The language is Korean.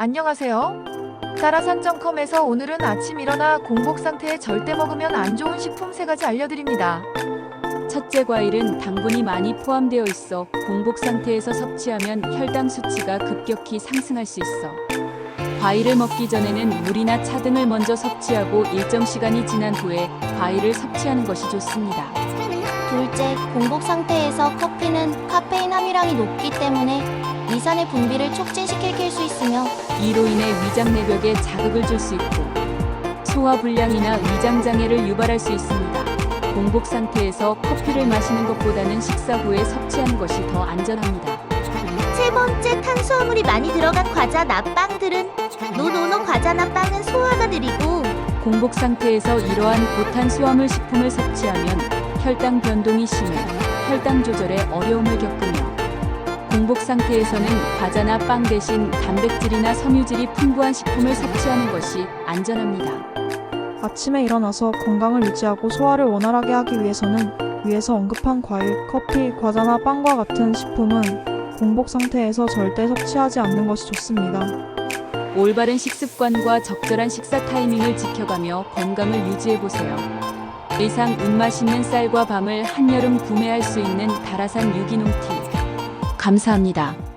안녕하세요. 따라산점컴에서 오늘은 아침 일어나 공복 상태에 절대 먹으면 안 좋은 식품 세 가지 알려드립니다. 첫째 과일은 당분이 많이 포함되어 있어 공복 상태에서 섭취하면 혈당 수치가 급격히 상승할 수 있어. 과일을 먹기 전에는 물이나 차 등을 먼저 섭취하고 일정 시간이 지난 후에 과일을 섭취하는 것이 좋습니다. 둘째, 공복 상태에서 커피는 카페인 함유량이 높기 때문에 위산의 분비를 촉진시킬 수 있으며 이로 인해 위장 내벽에 자극을 줄 수 있고 소화 불량이나 위장 장애를 유발할 수 있습니다. 공복 상태에서 커피를 마시는 것보다는 식사 후에 섭취하는 것이 더 안전합니다. 세 번째, 탄수화물이 많이 들어간 과자나 빵들은 노노노 과자나 빵은 소화가 느리고 공복 상태에서 이러한 고탄수화물 식품을 섭취하면 혈당 변동이 심해 혈당 조절에 어려움을 겪으며 공복 상태에서는 과자나 빵 대신 단백질이나 섬유질이 풍부한 식품을 섭취하는 것이 안전합니다. 아침에 일어나서 건강을 유지하고 소화를 원활하게 하기 위해서는 위에서 언급한 과일, 커피, 과자나 빵과 같은 식품은 공복 상태에서 절대 섭취하지 않는 것이 좋습니다. 올바른 식습관과 적절한 식사 타이밍을 지켜가며 건강을 유지해 보세요. 이상 운맛있는 쌀과 밤을 한여름 구매할 수 있는 다라산 유기농 티. 감사합니다.